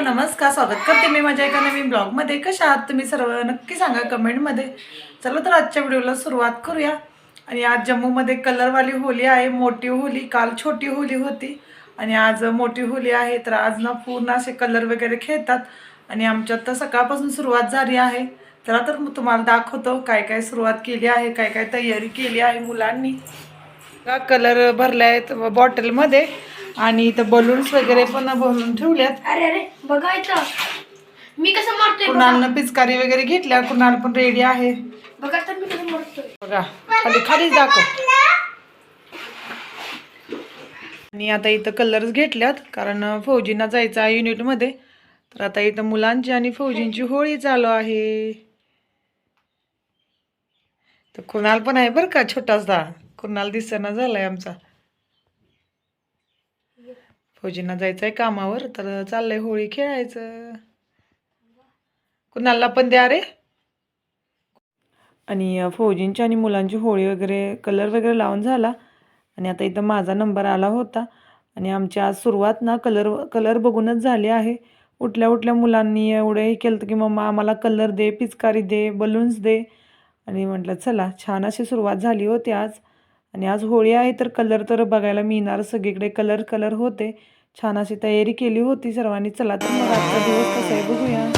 नमस्कार स्वागत करते मी माझ्या एका नवीन ब्लॉगमध्ये. कशा आहात तुम्ही सर्व? नक्की सांगा कमेंटमध्ये. चला तर आजच्या व्हिडिओला सुरुवात करूया. आणि आज जम्मूमध्ये कलरवाली होली आहे मोठी होली. काल छोटी होली होती आणि आज मोठी होली आहे. तर आज ना पूर्ण असे कलर वगैरे खेळतात. आणि आमच्यात तर सकाळपासून सुरुवात झाली आहे. चला तर तुम्हाला दाखवतो काय काय सुरुवात केली आहे काय काय तयारी केली आहे मुलांनी. का कलर भरले आहेत बॉटलमध्ये आणि इथं बलून्स वगैरे पण भरून ठेवल्यात. अरे अरे बघायचं मी कसं मारतोय बघा. कुणालनं पिचकारी वगैरे घेतल्या? कुणाल पण रेडी आहे. बघा तर मी कसं मारतोय. बघा खाली खालीच दाखव. आणि आता इथं कलर्स घेतल्यात कारण फौजींना जायचं आहे युनिटमध्ये तर आता इथं मुलांची आणि फौजींची होळी चालू आहे. तर कुणाल पण आहे बरं का छोटासा. कुणाल दिसना झालाय आमचा. फौजींना जायचं आहे कामावर तर चाललंय होळी खेळायचं. कुणाला पण द्या रे. आणि फौजींची आणि मुलांची होळी वगैरे कलर वगैरे लावून झाला. आणि आता इथं माझा नंबर आला होता. आणि आमची आज सुरुवात ना कलर कलर बघूनच झाली आहे. उठल्या उठल्या मुलांनी एवढं हे केलं की मम्मा आम्हाला कलर दे पिचकारी दे बलून्स दे. आणि म्हटलं चला छान अशी सुरुवात झाली होती आज. आणि आज होळी आहे तर कलर तर बघायला मिळणार. सगळीकडे कलर कलर होते. छान अशी तयारी केली होती सर्वांनी. चला तर मग आजचा दिवस कसा आहे बघूया.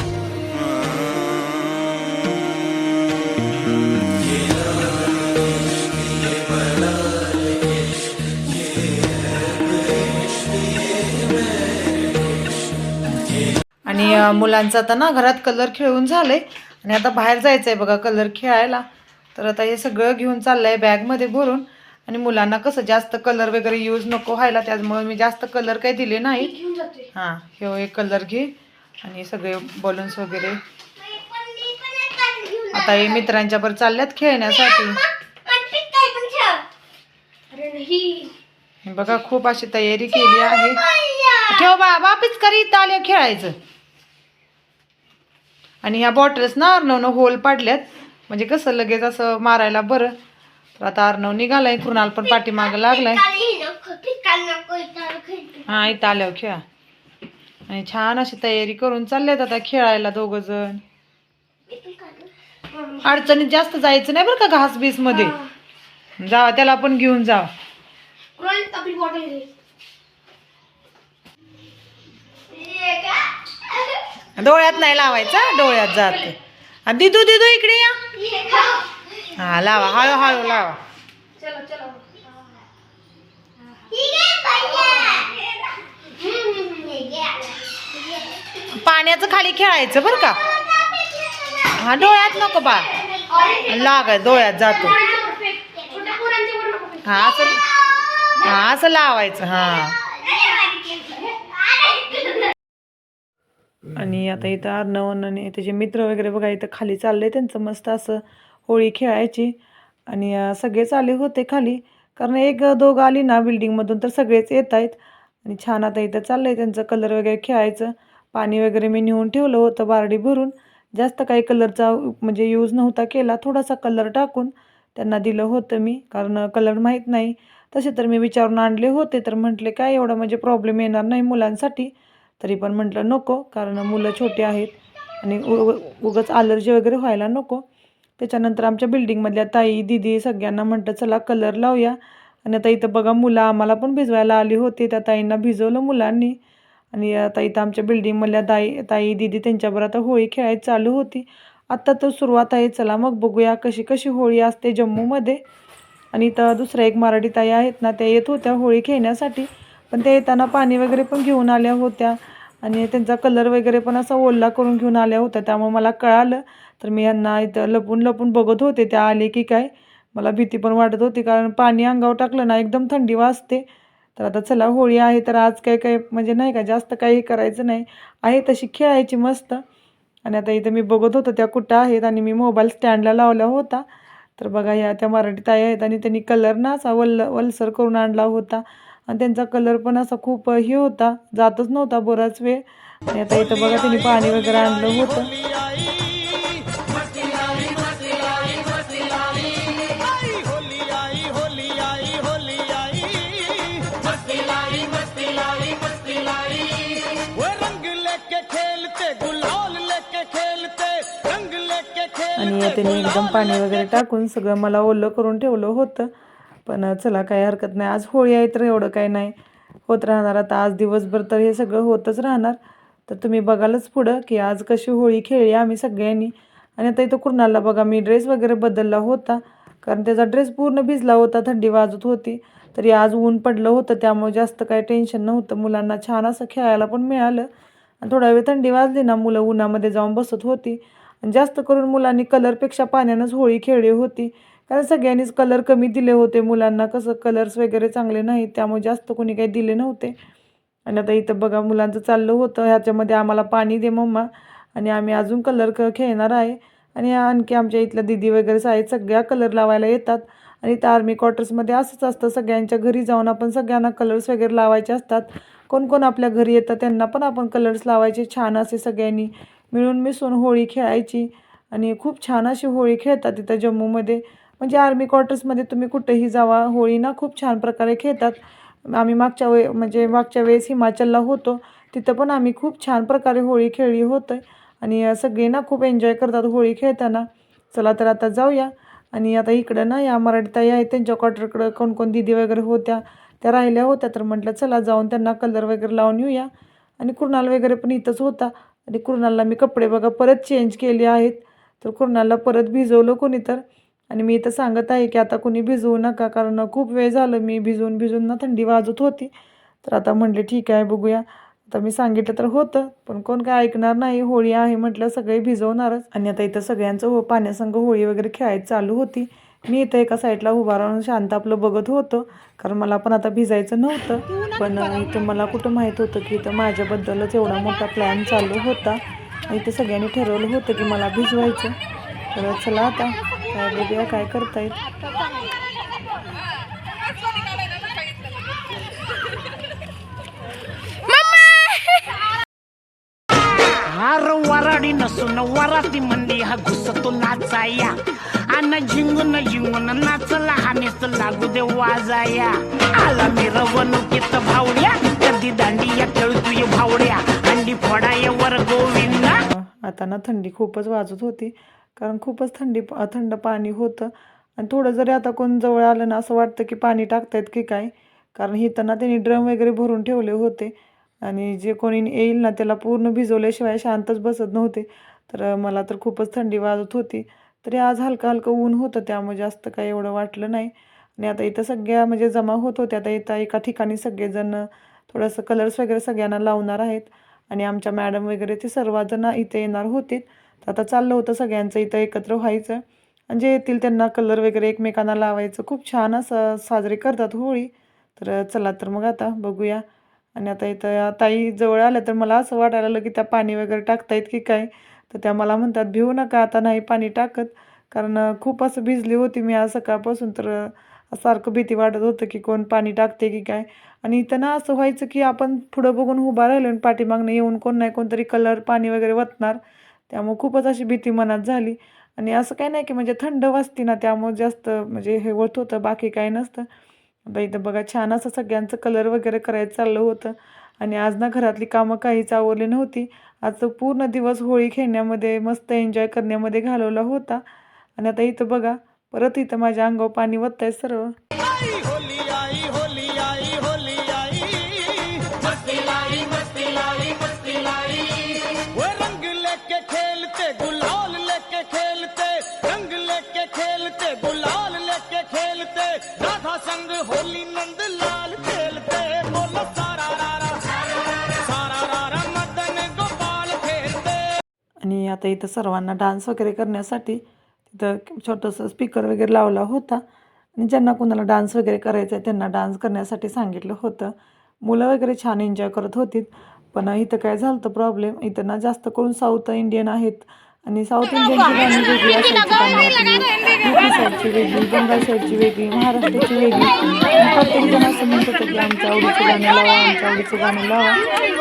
आणि मुलांचं आता ना घरात कलर खेळून झालंय. आणि आता बाहेर जायचं आहे बघा कलर खेळायला. तर आता हे सगळं घेऊन चाललं आहे बॅगमध्ये भरून. आणि मुलांना कसं जास्त कलर वगैरे यूज नको व्हायला त्यामुळे मी जास्त कलर काही दिले नाही. हां हे एक कलर घे. आणि सगळे बलून्स वगैरे. आता हे मित्रांच्या बरोबर चालल्यात खेळण्यासाठी. अरे नाही. बघा खूप अशी तयारी केली आहे. ठेव बा बापीच करी इथं आले खेळायचं. आणि ह्या बॉटल्स ना अर्णवनं होल पाडल्यात. म्हणजे कसं लगेच असं मारायला बरं. तर आता अर्णव निघालाय कृणाल पण पाठीमागं लागलाय. हा इथं आल्यावर खेळा. आणि छान अशी तयारी करून चालल्यात आता खेळायला दोघ जण अडचणीत जास्त जायचं नाही बरं का घास बीसमध्ये. जावा त्याला पण घेऊन जावा. डोळ्यात नाही लावायचा डोळ्यात जाते. दिदू दिदू इकडे या. हा लावा हळू हळू लावा. चलो चलो. पाण्याचं खाली खेळायचं बरं का? हा डोळ्यात नको बा. लागाय डोळ्यात जातो. हा असं हा असं लावायचं हा. आणि आता इथं अर्णवन आणि त्याचे मित्र वगैरे बघा इथं खाली चालले त्यांचं मस्त असं होळी खेळायची. आणि सगळेच आले होते खाली. कारण एक दोघं आली ना बिल्डिंगमधून तर सगळेच येत आहेत. आणि छान आता इथं चाललं आहे त्यांचं कलर वगैरे खेळायचं. पाणी वगैरे मी नेऊन ठेवलं होतं बारडी भरून. जास्त काही कलरचा म्हणजे यूज नव्हता केला. थोडासा कलर टाकून त्यांना दिलं होतं मी. कारण कलर माहीत नाही. तसे तर मी विचारून आणले होते. तर म्हटले काय एवढं म्हणजे प्रॉब्लेम येणार नाही मुलांसाठी? तरी पण म्हटलं नको. कारण मुलं छोटी आहेत. आणि उ उगाच अलर्जी वगैरे व्हायला नको. त्याच्यानंतर आमच्या बिल्डिंगमधल्या ताई दिदी सगळ्यांना म्हटलं चला कलर लावूया. आणि आता इथं बघा मुलं आम्हाला पण भिजवायला आली होती. त्या ताईंना भिजवलं मुलांनी. आणि आता इथं आमच्या बिल्डिंगमधल्या ताई ताई दिदी त्यांच्याबरोबर आता होळी खेळायची चालू होती. आत्ता तर सुरुवात आहे. चला मग बघूया कशी कशी होळी असते जम्मूमध्ये. आणि इथं दुसऱ्या एक मराठी ताई आहेत ना त्या येत होत्या होळी खेळण्यासाठी. पण त्या येताना पाणी वगैरे पण घेऊन आल्या होत्या. आणि त्यांचा कलर वगैरे पण असा ओल्ला करून घेऊन आल्या होत्या. त्यामुळे मला कळालं तर मी यांना इथं लपून लपून बघत होते. त्या आले की काय? मला भीती पण वाटत होती कारण पाणी अंगावर टाकलं ना एकदम थंडी वाजते. तर आता चला होळी आहे तर आज काय काय म्हणजे नाही का जास्त काही करायचं नाही. आहे तशी खेळायची मस्त. आणि आता इथं मी बघत होतो त्या कुठं आहेत? आणि मी मोबाईल स्टँडला लावला होता. तर बघा ह्या त्या मराठी ताई आहेत आणि त्यांनी कलर ना असा वल्ल वलसर करून आणला होता. आणि त्यांचा कलर पण असा खूप हे होता जातच नव्हता बराच वेळ. आणि आता इथं बघा त्यांनी पाणी वगैरे आणलं होतं. आणि त्याने एकदम पाणी वगैरे टाकून सगळं मला ओलं करून ठेवलं होतं. पण चला काही हरकत नाही. आज होळी आहे तर एवढं काही नाही. होत राहणार. आता आज दिवसभर तर हे सगळं होतच राहणार. तर तुम्ही बघालच पुढं की आज कशी होळी खेळली आम्ही सगळ्यांनी. आणि आता इथं कुर्नालला बघा मी ड्रेस वगैरे बदलला होता. कारण त्याचा ड्रेस पूर्ण भिजला होता थंडी वाजत होती. तरी आज ऊन पडलं होतं त्यामुळे जास्त काही टेन्शन नव्हतं. मुलांना छान असं खेळायला पण मिळालं. आणि थोडा वेळ थंडी वाजली ना मुलं उन्हामध्ये जाऊन बसत होती. जास्त करून मुलांनी कलरपेक्षा पाण्यानंच होळी खेळली होती. कारण सगळ्यांनीच कलर कमी दिले होते मुलांना. कसं कलर्स वगैरे चांगले नाहीत त्यामुळे जास्त कोणी काही दिले नव्हते. आणि आता इथं बघा मुलांचं चाललं होतं. ह्याच्यामध्ये आम्हाला पाणी दे मम्मा. आणि आम्ही अजून कलर क खेळणार आहे. आणि आणखी आमच्या इथल्या दिदी वगैरे आहेत सगळ्या कलर लावायला येतात. आणि इथं आर्मी क्वार्टर्समध्ये असंच असतं. सगळ्यांच्या घरी जाऊन आपण सगळ्यांना कलर्स वगैरे लावायचे असतात. कोण कोण आपल्या घरी येतात त्यांना पण आपण कलर्स लावायचे. छान असे सगळ्यांनी मिळून मिसळून होळी खेळायची. आणि खूप छान अशी होळी खेळतात तिथं जम्मूमध्ये. म्हणजे आर्मी क्वार्टर्समध्ये तुम्ही कुठेही जावा होळी ना खूप छान प्रकारे खेळतात. आम्ही मागच्या वे म्हणजे मागच्या वेळेस हिमाचलला होतो. तिथं पण आम्ही खूप छान प्रकारे होळी खेळली होतं. आणि सगळे ना खूप एन्जॉय करतात होळी खेळताना. चला तर आता जाऊया. आणि आता इकडं ना या मराठीताई आहेत त्यांच्या क्वार्टरकडं कोण कोण दिदी वगैरे होत्या त्या राहिल्या होत्या. तर म्हटलं चला जाऊन त्यांना कलर वगैरे लावून येऊया. आणि कुर्नाल वगैरे पण इथंच होता. आणि कुणाला मी कपडे बघा परत चेंज केले आहेत. तर कुणाला परत भिजवलं कोणी तर. आणि मी इथं सांगत आहे की आता कोणी भिजवू नका कारण खूप वेळ झालं मी भिजवून भिजवून ना थंडी वाजत होती. तर आता म्हटले ठीक आहे बघूया. आता मी सांगितलं तर होतं पण कोण काय ऐकणार नाही. होळी आहे म्हटलं सगळे भिजवणारच. आणि आता इथं सगळ्यांचं हो पाण्यासंग होळी वगैरे खेळायचं चालू होती. मी इथं एका साईडला उभा राहून शांत आपलं बघत होतं कारण मला पण आता भिजायचं नव्हतं. पण इथं मला कुठं माहीत होतं की इथं माझ्याबद्दलच एवढा मोठा प्लॅन चालू होता. इथं सगळ्यांनी ठरवलं होतं की मला भिजवायचं. तर चला आता काय बघूया काय करतायत. हार वराडी नसून वराती मंदी हा घुसतो नाचाया. अन झिंगून झिंगून नाचला हानेच लागू दे वाजाया. आला मिरवणुकीत भावड्या कधी दांडिया तुझे भावड्या. अंडी फोडाय वर गोविंदा. आता ना थंडी खूपच वाजत होती कारण खूपच थंडी थंड पाणी होतं. आणि थोडं जरी आता कोण जवळ आलं ना असं वाटतं की पाणी टाकतायत की काय. कारण हिताना त्यांनी ड्रम वगैरे भरून ठेवले होते. आणि जे कोणी येईल ना त्याला पूर्ण भिजवल्याशिवाय शांतच बसत नव्हते. तर मला तर खूपच थंडी वाजत होती. तरी आज हलकं हलकं ऊन होतं त्यामुळे जास्त काही एवढं वाटलं नाही. आणि आता इथं सगळ्या म्हणजे जमा होत होत्या आता इथं एका ठिकाणी सगळेजण थोडंसं कलर्स वगैरे सगळ्यांना लावणार आहेत. आणि आमच्या मॅडम वगैरे ते सर्वजण इथे येणार होते. तर आता चाललं होतं सगळ्यांचं इथं एकत्र व्हायचं. आणि जे येतील त्यांना कलर वगैरे एकमेकांना लावायचं. खूप छान असं साजरी करतात होळी. तर चला तर मग आता बघूया. आणि आता इथं ताई जवळ आल्या तर मला असं वाटायला लागलं की त्या पाणी वगैरे टाकतायत की काय? तर त्या मला म्हणतात भिवू नका आता नाही पाणी टाकत. कारण खूप असं भिजली होती मी आज सकाळपासून तर सारखं भीती वाटत होतं की कोण पाणी टाकते की काय. आणि इथं ना असं व्हायचं की आपण पुढं बघून उभा राहिलो आणि पाठीमागनं येऊन कोण नाही कोणतरी कलर पाणी वगैरे वतणार. त्यामुळे खूपच अशी भीती मनात झाली. आणि असं काही नाही की म्हणजे थंड वाजते ना त्यामुळे जास्त म्हणजे हे होत होतं बाकी काही नसतं. आता इथं बघा छान असं सगळ्यांचं कलर वगैरे करायचं चाललं होतं. आणि आज ना घरातली कामं काहीच आवरली नव्हती. आज पूर्ण दिवस होळी खेळण्यामध्ये मस्त एन्जॉय करण्यामध्ये घालवला होता. आणि आता इथं बघा परत इथं माझ्या अंगावर पाणी वत आहे सर्व आता इथं सर्वांना डान्स वगैरे करण्यासाठी तिथं छोटंसं स्पीकर वगैरे लावला होता. आणि ज्यांना कोणाला डान्स वगैरे करायचा आहे त्यांना डान्स करण्यासाठी सांगितलं होतं. मुलं वगैरे छान एन्जॉय करत होती पण इथं काय झालं होतं प्रॉब्लेम इथं ना जास्त करून साऊथ इंडियन आहेत. आणि साऊथ इंडियनची गाणी वेगळी असायची वेगळी बंगाल साईडची वेगळी महाराष्ट्राची वेगळी. प्रत्येक जण असं म्हणत होतं की आमच्या आवडीचं गाणं लावा आमच्या आवडीचं गाणं लावा.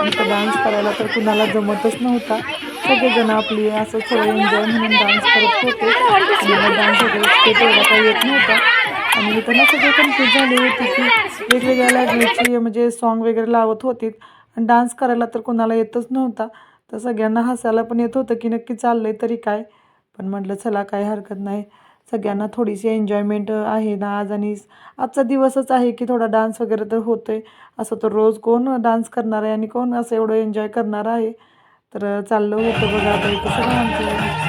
आमचं डान्स करायला तर कुणाला जमतच नव्हता. सगळेजण आपली असं थोडं एन्जॉय म्हणून डान्स करत होते. आणि डान्स वगैरे स्टेप एवढा काही येत नव्हता. आणि त्यांना सगळी सगळे कन्फ्यूज झाली होती की वेगवेगळ्या लँग्वेजची म्हणजे सॉन्ग वगैरे लावत होती आणि डान्स करायला तर कोणाला येतच नव्हता. तर सगळ्यांना हसायला पण येत होतं की नक्की चाललं आहे तरी काय. पण म्हटलं चला काही हरकत नाही. सगळ्यांना थोडीशी एन्जॉयमेंट आहे ना आज आणि आजचा दिवसच आहे की थोडा डान्स वगैरे तर होतोय. असं तर रोज कोण डान्स करणार आहे आणि कोण असं एवढं एन्जॉय करणार आहे? तर चाललं होतं बघा आता इथं सगळं आमचं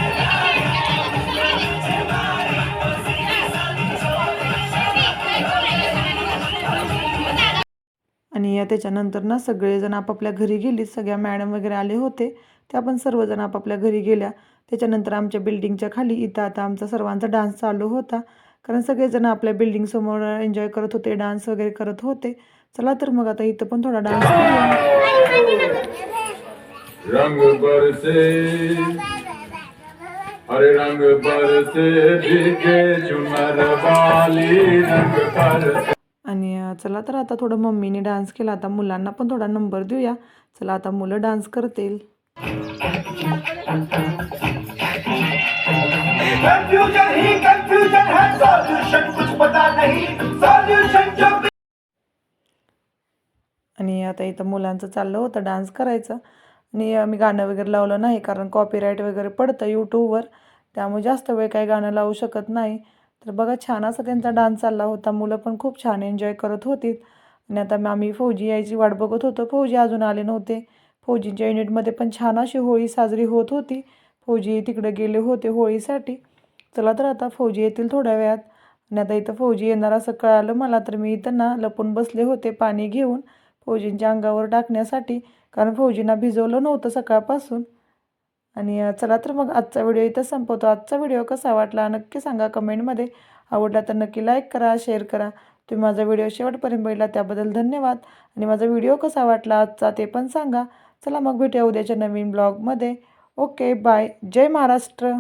आणि त्याच्यानंतर ना सगळेजण आपापल्या घरी गेली सगळ्या मॅडम वगैरे आले होते. त्या पण सर्वजण आपापल्या घरी गेल्या. त्याच्यानंतर आमच्या बिल्डिंगच्या खाली इथं आता आमचा सर्वांचा डान्स चालू होता. कारण सगळेजण आपल्या बिल्डिंगसमोर एन्जॉय करत होते डान्स वगैरे करत होते. चला तर मग आता इथं पण थोडा डान्स रंग बरसे। हरे रंग बरसे भीगे चुनर वाली रंग बरसे। आणि चला तर आता थोडं मम्मीने डान्स केला. आता मुलांना पण थोडा नंबर देऊया. चला आता मुलं डान्स करतील. कंफ्यूजन ही कंफ्यूजन है. सॉल्यूशन कुछ पता नहीं. सॉल्यूशन जो आणि आता इथं मुलांचं चाललं होतं डान्स करायचं. आणि मी गाणं वगैरे लावलं नाही कारण कॉपीराईट वगैरे पडतं यूट्यूबवर त्यामुळे जास्त वेळ काही गाणं लावू शकत नाही. तर बघा छान असा त्यांचा डान्स चालला होता. मुलं पण खूप छान एन्जॉय करत होती आणि आता मी आम्ही फौजी यायची वाट बघत होतो. फौजी अजून आले नव्हते. फौजींच्या युनिटमध्ये पण छान अशी होळी साजरी होत होती. फौजी तिकडे गेले होते होळीसाठी. चला तर आता फौजी येतील थोड्या वेळात. आणि आता इथं फौजी येणार असं कळालं मला. तर मी इथं ना लपून बसले होते पाणी घेऊन. फौजींच्या अंगावर टाकण्यासाठी कारण फौजींना भिजवलं नव्हतं सकाळपासून. आणि चला तर मग आजचा व्हिडिओ इथं संपवतो. आजचा व्हिडिओ कसा वाटला नक्की सांगा कमेंटमध्ये. आवडला तर नक्की लाईक करा शेअर करा. तुम्ही माझा व्हिडिओ शेवटपर्यंत बघितला त्याबद्दल धन्यवाद. आणि माझा व्हिडिओ कसा वाटला आजचा ते पण सांगा. चला मग भेटूया उद्याच्या नवीन ब्लॉगमध्ये. Okay bye. जय महाराष्ट्र.